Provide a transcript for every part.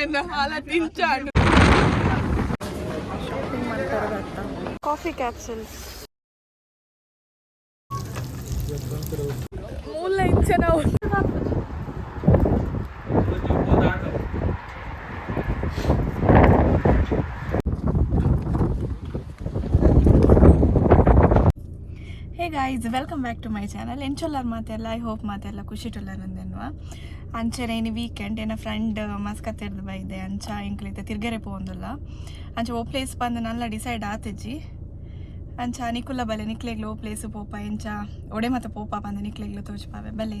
ಬೊಕ್ಕಂಗೆನ್ನ ಹಾಲ ತಿಂಚಾಂಡು. Coffee capsules ಮೂಲ ಇಂಚ ನಾವು hey guys welcome back to my channel ಎಂಚೊಲ್ಲರ್ ಮಾತೆಲ್ಲ ಐ ಹೋಪ್ ಮಾತೆಲ್ಲ ಖುಷಿ ಟುಲ್ಲರ್ ಅಂದೆನ್ವ ಅಂಚನೆ ಇನ್ನು ವೀಕೆಂಡ್ ಏನ ಫ್ರೆಂಡ್ ಮಸ್ಕತ್ತಿರ್ದು ಬೈದೆ ಅಂಚ ಇಂಕ್ಲೈತೆ ತಿರ್ಗೆರೆ ಪೋಂದುಲ್ಲ ಅಂಚ ಓ ಪ್ಲೇಸ್ ಬಂದು ನಲ್ಲ ಡಿಸೈಡ್ ಆತಜ್ಜಿ ಅಂಚ ನಿಕುಲ್ಲ ಬಲೆ ನಿಕ್ಲೆಗ್ಲು ಓ ಪ್ಲೇಸ್ ಪೋಪ ಎಂಚ ಒಡೆ ಮತ್ತೆ ಪೋಪ ಬಂದ ನಿಕ್ಲೆಗ್ಲು ತೋಚ್ಪಾವೆ ಬಲೆ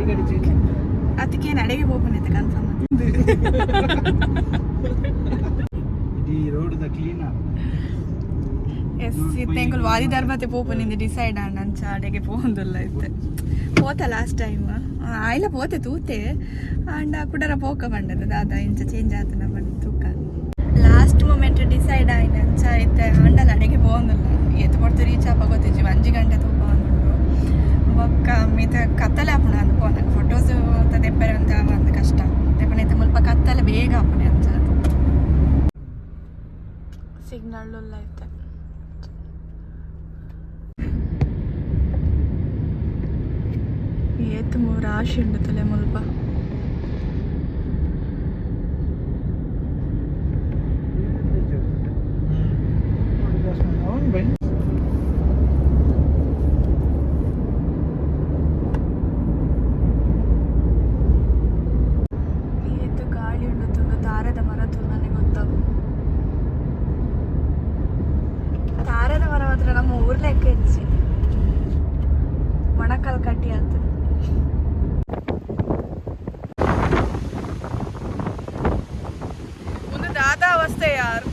ಗಾಡಿ ಅಡಿಗೆ ಪೋಪನೈತೆ ಕನ್ಫರ್ಮ್ ರೋಡ್ ಕ್ಲೀನ್ ಎಸ್ ಇತ್ತೆಂಕುಲ್ ವಾದಿ ದರ್ಪತೆ ಪೋಪನಿಂದ ಡಿಸೈಡ್ ಆ? ಅಂಚ ಅಡೆಗೆ ಪೋಂದುಲ್ಲ ಇತ್ತೆ. ಪೋತ ಲಾಸ್ಟ್ ಟೈಮ್ ಆಯ್ಲ ಪೋತೆ ತೂತೆ. ಆಂಡ ಕುಡರ ಪೋಕ ಬಂಡದ ದಾದ ಇಂಚ ಚೇಂಜ್ ಆತನ ಬಂದು ತೂಕ. ಲಾಸ್ಟ್ ಮೂಮೆಂಟ್ ಡಿಸೈಡ್ ಆಯ್ನ ಅಂಚ ಇತ್ತೆ. ಆಂಡಲ ಅಡೆಗೆ ಪೋಂದುಲ್ಲ ಎತ್ತು ಪಡ್ತು ರೀಚ್ ಆಪ ಗೊತ್ತಿಜ್ಜಿ ಒಂಜಿ ಗಂಟೆ ತೂಪ ಬಂದುಂಡು ಬೊಕ್ಕ ಮಿತ ಕತ್ತಲೆ ಆಪುಣ ಅಂದ್ಕೋನ ಫೋಟೋಸ್ ತೆಪ್ಪರೆ ಅಂತ ಒಂದು ಕಷ್ಟ. ತೆಪ್ಪನೆ ಮುಲ್ಪ ಕತ್ತಲೆ ಬೇಗ ಆಪುನೆ ಅಂತ ಸಿಗ್ನಲ್ ಐತೆ ಏತ್ ರಾಶಿ ಉಂಡು ತಲೆ ಮುಲ್ಪ. ತಾರದ ಮರ ಮಾತ್ರ ನಮ್ಮ ಊರ್ಲೆಕ್ಕ ಹೆಚ್ಚಿ ಮೊಣಕಾಲ್ ಕಟ್ಟಿ ಆತು ಒಂದು ದಾದ ಅವಸ್ಥೆ ಯಾರು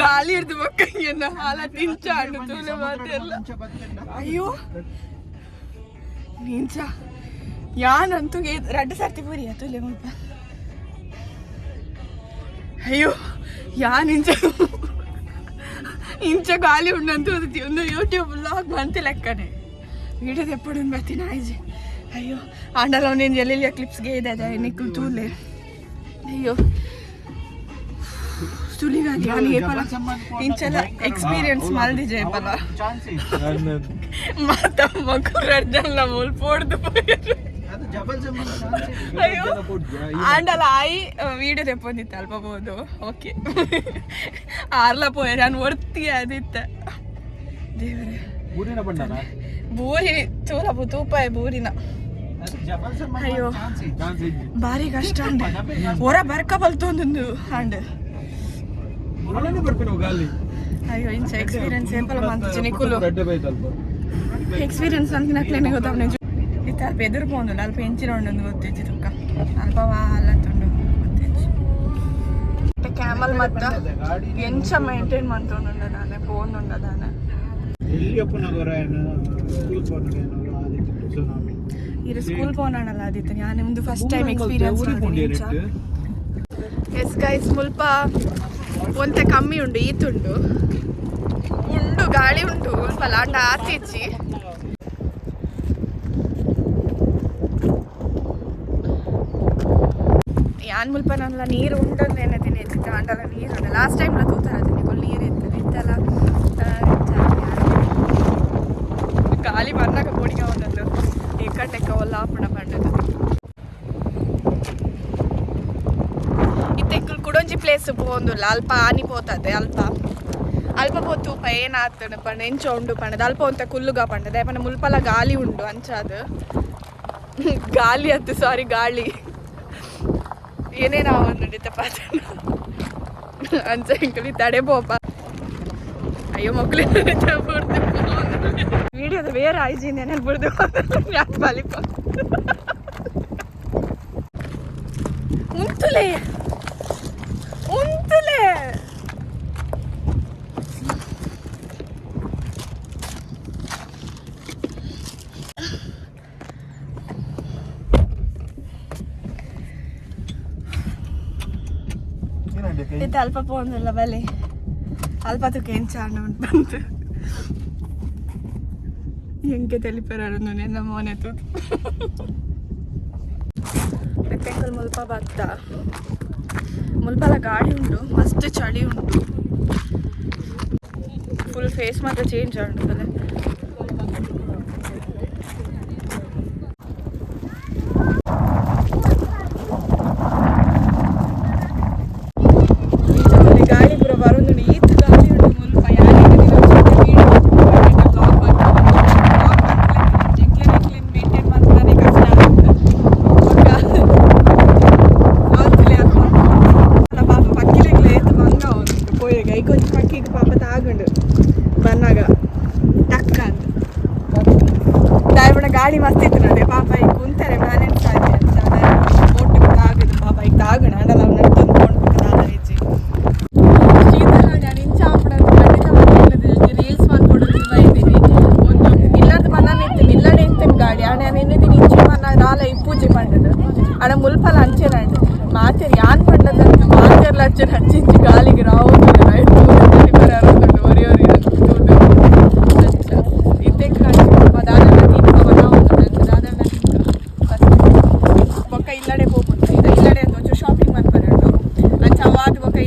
ಗಾಳಿ ಹಿಡ್ದು ಮಕ್ಕಂಗೆನ್ನ ಹಾಲ ತಿಂಚಾಂಡು ತೂಲೆ ಮಾತೆಲ್ಲ ಅಯ್ಯೋ. ನಿಂಚ. ಯಾನಂತೂ ರಡ್ಡು ಸರ್ತಿ ಪೂರಿ ತೂಲೆ ಮುಲ್ಪ ಅಯ್ಯೋ ಯಾನ್ ಇಂಚ ಇಂಚ ಗಾಲಿ ಉಂಡಂತೂ ಒಂದು ಯೂಟ್ಯೂಬ್ ಲಾಗ್ ಬಂತು ಲೆಕ್ಕನೆ. ವಿಡಿಯೋ ಎಪ್ಪಡು ಬರ್ತೀನಿ, ಆಯ್ಜಿ. ಅಯ್ಯೋ, ಆಂಡಲ ಅವನೇನು ಎಲ್ಲೆಲ್ಲಿಯ ಕ್ಲಿಪ್ಸ್ಗೆ ಇದೆ ನಿಕ್ಕಲು ತೂಲೆ. ಅಯ್ಯೋ. ನಾನು ಏಪಲ ಇಂಚಲ ಎಕ್ಸ್ಪೀರಿಯನ್ಸ್ ಮಲ್ದಿಜೆ ಪಲ ಮಾತ ಮಗುರ ಜಲ್ಲ ಮೂಲ್ ಪೋಡ್ದು ಅಯ್ಯೋ. ಆಂಡಲ ಆಯಿ ವಿಡಿಯೋ ತೆಪ್ಪೊಂದಿತ್ತು ಅಲ್ಪ ಬೋದು? ಓಕೆ. ಆರ್ಲ ಪೋಯ ನಾನು ಒರ್ತಿ ಅದಿತ್ತ ದೇವರೇ. ಊರಿನ ಬಣ್ಣನ? ಬೂರಿ ಚೂಲ ತೂಪಾಯ ಬೂರಿನ. ಅಯ್ಯೋ. ಭಾರಿ ಕಷ್ಟ ಅಂಡೆ ಹೊರ ಬರ್ಕ ಬಲ್ತೊಂದು ಹಾಂಡ್ ಒಳಗೆ ಬರ್ತೀನಿ ಗಾಲಿ ಅಯ್ಯೋ ಇಂಚ ಎಕ್ಸ್ಪೀರಿಯನ್ಸ್ ಏಪಲ ಮಂತ್ ಜನಿಕುಲು ಎಕ್ಸ್ಪೀರಿಯನ್ಸ್ ಅಂತ ನಕ್ಲೇನೆ ಗೊತ್ತಾವ ಇತ್ತ ಅಲ್ಪ ಎದುರು ಪೋಂದು ಅಲ್ಪ ಎಂಚಿನ ಉಂಡು ಗೊತ್ತಿಜ್ಜಿ ತುಕ್ಕ ಅಲ್ಪ ವಾಲ ತುಂಡು ಗೊತ್ತಿಜ್ಜಿ ಕ್ಯಾಮಲ್ ಮತ್ತ ಎಂಚ ಮೇಂಟೈನ್ ಮಂತೊಂಡು ನಾನೆ ಫೋನ್ ಉಂಡ ಇರು ಸ್ಕೂಲ್ ಪೋನಲ್ಲ ಆದಿತ್ತು ನಾನು ನಿಮ್ದು ಫಸ್ಟ್ ಟೈಮ್ ಎಕ್ಸ್ಪೀರಿಯನ್ಸ್ ಎಸ್ ಗೈಸ್ ಮುಲ್ಪ. ಒಂತೆ ಕಮ್ಮಿ ಉಂಡು ಈತುಂಡು ಉಂಡು ಗಾಳಿ ಉಂಟು ಸ್ವಲ್ಪ ಲಾಂಡ ಆತಿಚ್ಚಿ ಯಾನ್ ಮುಲ್ಪ ನಲ್ಲ ನೀರು ಉಂಡಂದೇನೆ ತಿನ್ನಿ ದಾಂಡಲ ನೀರು ಉಂಡು ಲಾಸ್ಟ್ ಟೈಮ್ ತೂತರ ತಿನ್ನಿ ಕೊಲ್ ನೀರು ಇತ್ತು ಇತ್ತಲ್ಲ ಆ, ಇಂಚ ಗಾಳಿ ಬಂದಾಗ ಬೋಡಿಗೆ ಒಂದೊಂದು ಏಕಟ್ಟೆಕ್ಕ ಒಲ್ಲ ಆಪಣ ಪಂಡದು ಇತ್ತೆ ಕುಡೊಂಜಿ ಪ್ಲೇಸ್ ಪೋಂದುಲ್ಲ ಅಲ್ಪ ಆನಿ ಪೋತದೆ ಅಲ್ಪ. ಅಲ್ಪ ಪೋತು ಉಪ ಏನಾಗ್ತದೆ ಪಂಡ, ಎಂಚ ಉಂಡು ಪಂಡದ, ಅಲ್ಪ ಒಂತ ಕುಲ್ಲುಗ ಪಂಡದ. ಯಾಪನ ಮುಲ್ಪಲ ಗಾಳಿ ಉಂಡು, ಅಂಚಾದ. ಗಾಳಿ ಅತ್ತು ಸಾರಿ ಗಾಳಿ. ಏನೇನು ನಡೀತ ಪಾತ್ರ ಅಂಚ ಇಂಕಲಿ ತಡೆ ಪೋಪ. ಅಯ್ಯೋ ಮಕ್ಕಳು ವಿಡಿಯೋದ ಬೇರೆ ಐಜಿ ನೆನಲ್ ಬಿಡ್ದು ಯಾಕೆ ಬಾಲಿಪ್ಪ ಉಂತುಲೆ ಉಂತುಲೆ ಇದು ಅಲ್ಪ ಪೋನ್ದಲ್ಲ ಬಲೆ ಅಲ್ಪತಕ್ಕೆ ಏನು ಚಾರ್ಣ ಉಂಟು ಬಂತು. ಹೆಂಗೆ ತಲಿಪರರು ನನ್ನ ಮೋನೆ ತು ಬೆಟ್ಟೆಂಕಲ್ ಮುಲ್ಪ ಬತ್ತ. ಮುಲ್ಪಲ ಗಾಳಿ ಉಂಟು, ಮಸ್ತ್ ಚಳಿ ಉಂಟು. ಫುಲ್ ಫೇಸ್ ಮಾತ್ರ ಚೇಂಜ್ ಆಂಟು ಬಲೆ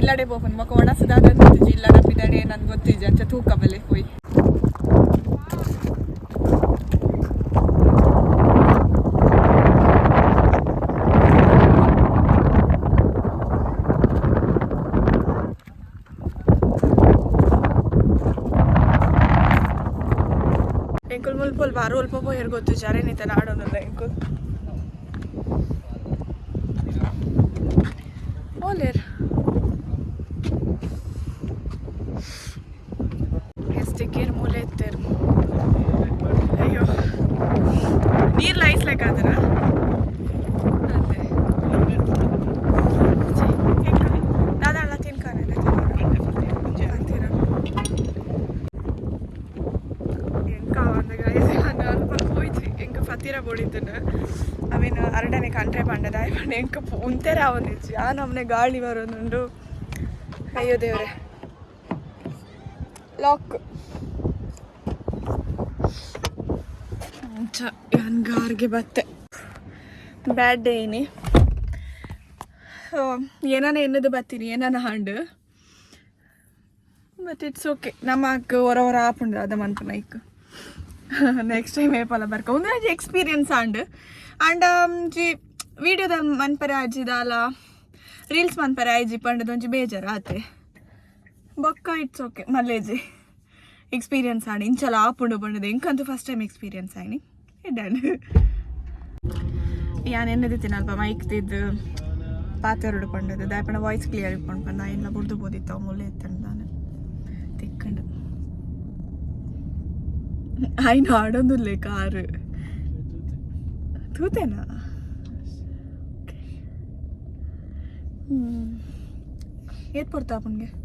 ಇಲ್ಲಡೆ ಹೋಗ್ಬೋದು ಬೊಕ್ಕ ಒಣಸದಾದ ಗೊತ್ತಿಜಿ ಇಲ್ಲಡ ನಪ್ಪಿದಡೆ ನನ್ಗೆ ಗೊತ್ತಿಜಿ ಅಂಚ ತೂಕ ಬಲೆ ಹೋಯ್. ಎಂಕುಲ್ ಮುಲ್ಪುಲ್ ಬಾರು ಅಲ್ಪ ಪೋಯರ್ ಗೊತ್ತು ಜಾರೆ ನಿತ ನಾಡೋನಲ್ಲ ಎಂಕುಲ್. ಓಲೇರ್. ಅರಡನೆ ಕಂಟ್ರೆ ಪಂಡದ ಆಯ್ಪಂಡ ಎಂಕ ಉಂತೆರ ಅವನಿಚ್ಚು ಆ ನಮ್ಮನೆ ಗಾಳಿ ಬರೋದುಂಡು ಅಯ್ಯೋ ದೇವ್ರೆ. ಲಾಕ್ ಯಾನ್ ಗಾರ್ಗೆ ಬತ್ತೆ. ಬ್ಯಾಡ್ ಡೇ ಏನಿ ಏನಾನ ಎನ್ನದು ಬತ್ತೀನಿ, ಏನಾನ ಹಾಂಡು. ಬಟ್ ಇಟ್ಸ್ ಓಕೆ ನಮ್ಮಕ್ಕ ಹೊರ ಹೊರ ಆಪುಂಡು ಅದ ಮನ್ಪುನ ನೆಕ್ಸ್ಟ್ ಟೈಮ್ ಏಪಲ ಬರ್ಕ ಒಂದು ಎಕ್ಸ್ಪೀರಿಯನ್ಸ್ ಆಂಡ್ ಆಂಡ್ ಜಿ ವಿಡಿಯೋದ ಮನ್ಪರೆ ಆಜಿದಾಲ ರೀಲ್ಸ್ ಮನ್ಪರೆ ಆಯ್ಜಿ ಪಂಡದ ಒಂಜಿ ಬೇಜಾರು ಆತೆ ಬೊಕ್ಕ ಇಟ್ಸ್ ಓಕೆ ಮಲ್ಲೇಜಿ ಎಕ್ಸ್ಪೀರಿಯನ್ಸ್ ಆಣಿ ಇಂಚಲ ಆಪುಂಡು ಪಂಡದ ಎಂಕಂತೂ ಫಸ್ಟ್ ಟೈಮ್ ಎಕ್ಸ್ಪೀರಿಯನ್ಸ್ ಆಯ್ನಿ ಇಡ್ಡಾಂಡ್ ಯಾನ್ ಎನ್ನದಿತ್ತೀನಿ ಅಲ್ಪ ಮೈಕ್ ತಿದ್ದು ಪಾತೆರಡು ಪಂಡದು ದಾಯಪಣ ವಾಯ್ಸ್ ಕ್ಲಿಯರ್ ಇಟ್ಕೊಂಡು ಪಂಡ ಎಲ್ಲ ಬುಡ್ದು ಬೋದಿತ್ತಾವ ಮುಲ್ಲೆ ಎತ್ತಂಡು അതിന്റെ ആടൊന്നുമില്ലേ? കാറ്. തൂത്തേനാ? ಏಟ್ ಬರ್ತಾ ಅವನಿಗೆ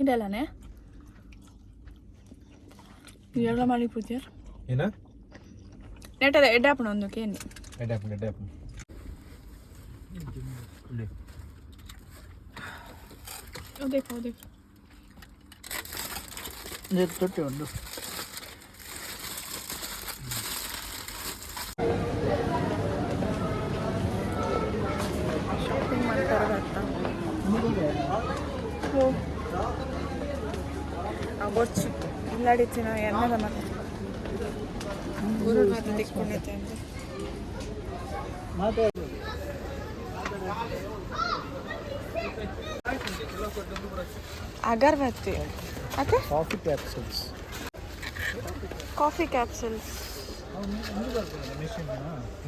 ಇದೆಲ್ಲನೇ? ಎಲ್ಲ ಮಾಡಿ ಪೂಜಾರ್? ಏನ? ನೆಟ್ಟದ ಎಡ್ಡಾಪಣ ಒಂದು ಕೇನಿ ಎಡ್ಯಾಪ್ ಎಡ್ಯಾಪ್ ಅದೇಕು ಅದೇಕು ತೊಟ್ಟೆ ಒಂದು ಓ ಬೊಚ್ಚು ಇಲ್ಲಾಡಿತ್ತಿನ ಎನ್ನದ ಮತ್ತೆ ಗುರುಡು ಮತ್ತೆ ತಿಕ್ಕೊಂಡೈತೆ ಅಗರಬತ್ತಿ ಮತ್ತೆ? ಕಾಫಿ ಕ್ಯಾಪ್ಸೂಲ್ಸ್ ಕಾಫಿ ಕ್ಯಾಪ್ಸೂಲ್ಸ್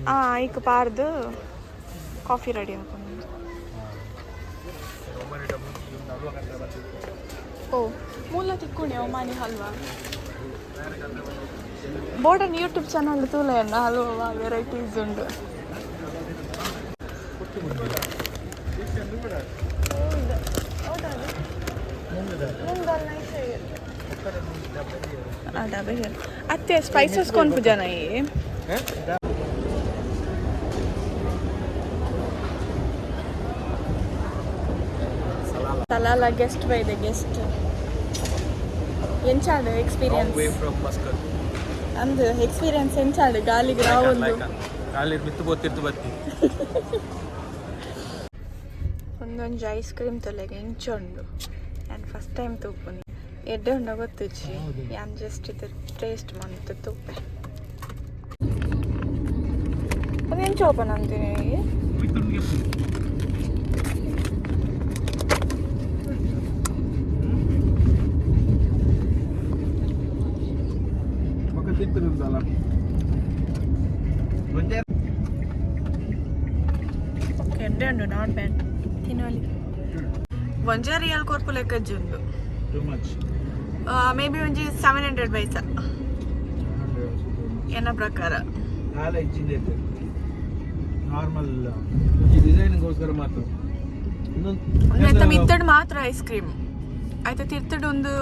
ಹಾಂ ಈಗ ಪಾರ್ದು ಕಾಫಿ ರೆಡಿ ಹಾಕೊಂಡು ಓ ಮೂಲ ತಿಕ್ಕುಣಿ ಒಮಾನಿ ಹಲ್ವಾ? ಬೋರ್ಡನ್ ಯೂಟ್ಯೂಬ್ ಚಾನಲ್ ತೂಲೆಯನ್ನ ಹಲ್ವಾ ವೆರೈಟೀಸ್ ಉಂಟು. ಅತ್ತೆ ಸ್ಪೈಸಸ್ ಕೊನ್ಪು ಜನ Salalah guest by the guest ಎಂಚಾಡು experience from Muscat ಅಂದು ಎಕ್ಸ್ಪೀರಿಯನ್ಸ್ ಎಂಚಾಡು ಗಾಲಿಗೆ ಒಂದು ಕಾಲಿ ಬಿತ್ತು ಬೋತಿರ್ತು ಬತ್ತಿ. ಒಂದೊಂದು ಐಸ್ ಕ್ರೀಮ್ ತೊಲೆಗೆ ಇಂಚೊಂಡು ನಾನು ಫಸ್ಟ್ ಟೈಮ್ ತೂಪುನಿ. ಎಡ್ಡೆ ಉಂಡ ಗೊತ್ತಿಚ್ಚಿ? ಯಾನ್ ಜಸ್ಟ್ ಇದು ಟೇಸ್ಟ್ ಮಂತು ತುಪ್ಪೆ ಅದೇನು ಓಪನ್ ಅಂತೀನಿ ಗೊತ್ತಿರೋದಲ್ಲ. ನಾಟ್ ಬ್ಯಾಡ್ ತಿನ್ನೋಲಿ ಒಂಜೆ ರಿಯಲ್ ಕೊರ್ಪು uh, ಒಂಜಿ ಸೆವೆನ್ ಹಂಡ್ರೆಡ್ ಪೈಸ ಎನ್ನ ಪ್ರಕಾರ. ನಾಳೆ ಇಚ್ಚಿದ್ದೈತೆ ನಾರ್ಮಲ್ ಈ ಮಾತ್ರ. ಮಾತ್ರ ಐಸ್ ಕ್ರೀಮ್ ಆಯ್ತಾ ತಿರ್ತಡ್ ಒಂದು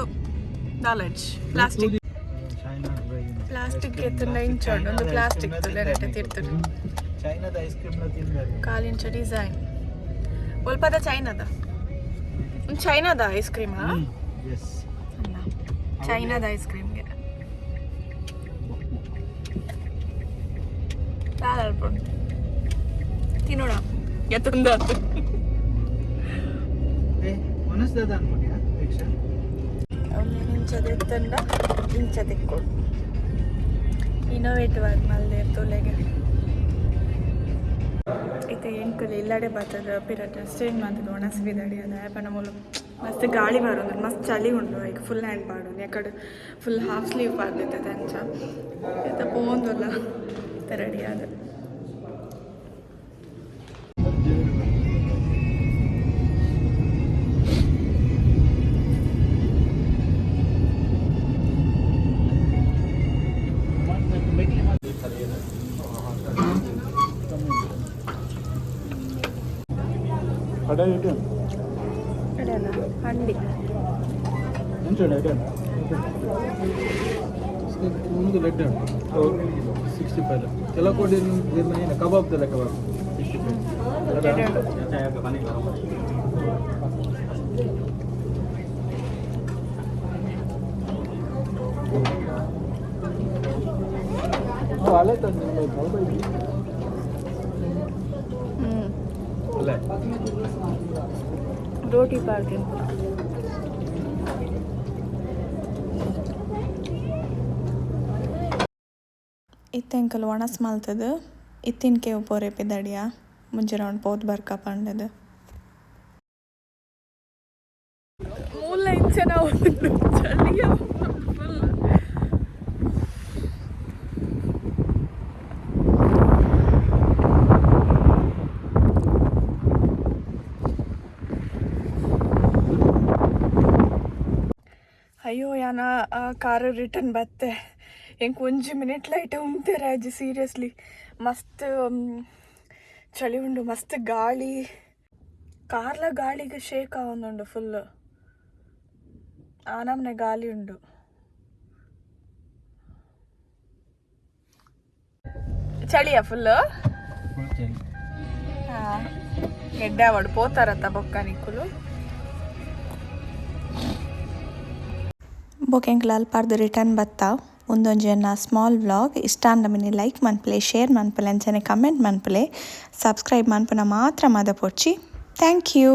ನಾಲೆಡ್ಜ್ ಪ್ಲಾಸ್ಟಿಕ್ ಪ್ಲಾಸ್ಟಿಕ್ ಎತ್ತುಂಡ ಇಂಚೋಂಡು ಒಂದು ಪ್ಲಾಸ್ಟಿಕ್ ತುಲೆನಟ ತಿರ್ತಡು ಚೈನಾದ ಐಸ್ ಕ್ರೀಮ್ ಕಾಲಿಂಚ ಡಿಸೈನ್ ಒಲ್ಪದ ಚೈನಾದ? ಚೈನಾದ ಐಸ್ ಕ್ರೀಮ್ ಚೈನಾದ ಐಸ್ ಕ್ರೀಮ್ಗೆ ತಿನ್ನೋಣ. ಎತ್ತೊಂದ ಏ ಮನಸ್ಸದ ಅನ್ಕೊಂಡ್ಯಾ ಇಂಚದ ಎತ್ತಂಡ ಇಂಚ ತಿಕ್ಕೊಂಡು ಇನೋವೇಟಿವ್ ಆಗಿ ಮಲ್ದೆ ತೊಲೆಗೆ. ಇತ್ತೆ ಎಂಕುಲು ಇಲ್ಲಡೆ ಬರ್ತದ ಪಿರಟ್ ಸ್ಟೇನ್ ಮಾಡ್ತದ ಒಣಸಿಬಿದಡಿ ಅದ. ಯಾಪನ ಮೂಲ ಮಸ್ತ್ ಗಾಳಿ ಬರೋದು ಮಸ್ತ್ ಚಳಿ ಉಂಡು ಈಗ ಫುಲ್ ಹ್ಯಾಂಡ್ ಪಾಡು. ಯಾಕಡೆ ಫುಲ್ ಹಾಫ್ ಸ್ಲೀವ್ ಪಾಡ್ದಿತ್ತು ಅಂಚ ಇತ್ತ ಪೋಂದುಲ್ಲ ರೆಡಿ ಆದ. ಕಡೆ ಇಟ್ಟು ರೆಡಿ ಅಲ್ಲ ಹಂಡಿ ಎಂಚೋಣ ಇಟ್ಟು ಒಂದು ಲೆಡ್ ಸಿಕ್ಸ್ಟಿ ಫೈವ್ ಕೆಲವು ಕೊಡಿ ಏನು ಕಬಾಬ್ ತರ ಕಬಾಬ್ ಸಿಕ್ಸ್ಟಿ ಫೈವ್ ಅಲ್ಲೇ ತಂದು ಅಲ್ಲೇ ರೋಟಿ ಇತ್ತೆ ಅಂಕಲ್ ಒಣಸ್ ಮಲ್ತದ ಇತ್ತಿನ ಕೇವ್ ಪೋರೆ ಪಿದಡಿಯ ಮುಂಜಾನೆ ರೌಂಡ್ ಪೋತ್ ಬರ್ಕ ಪಂಡದ ಮೂಲ ಇಂಚನ ಒಂದು ಅಯ್ಯೋ ಯಾನ ಆ ಕಾರ್ ರಿಟರ್ನ್ ಬತ್ತೆ. ಹೆಂಗೆ ಒಂಜಿ ಮಿನಿಟ್ ಲೈಟ್ ಉಂತೆ ಅಜ್ಜಿ ಸೀರಿಯಸ್ಲಿ ಮಸ್ತ್ ಚಳಿ ಉಂಡು ಮಸ್ತ್ ಗಾಳಿ. ಕಾರ್ಲ ಗಾಳಿಗೆ ಶೇಕ್ ಆವೊಂದುಂಡು ಫುಲ್ ಆ ನಮ್ನೆ ಗಾಳಿ ಉಂಡು. ಚಳಿಯ ಫುಲ್ ಎಡ್ಡೆ ಅವಡು ಪೋತಾರತ್ತ ಬೊಕ್ಕ ನಿಕ್ಕುಲು. ಬೊಕೆಂಕ್ಲಾಲ್ ಪಾರ್ದು ರಿಟರ್ನ್ ಬತ್ತಾವ್ ಉಂದೊಂಜೆನ್ನ ಸ್ಮಾಲ್ ವ್ಲಾಗ್ ಇಷ್ಟ ಅಂದ ಮಿನಿ ಲೈಕ್ ಮನ್ಪುಲೆ ಶೇರ್ ಮನ್ಪುಲೆ ಅಂಚನೆ ಕಮೆಂಟ್ ಮನ್ಪುಲೆ ಸಬ್ಸ್ಕ್ರೈಬ್ ಮನ್ಪುನ ಮಾತ್ರ ಮದ ಪೊಚ್ಚಿ ಥ್ಯಾಂಕ್ ಯು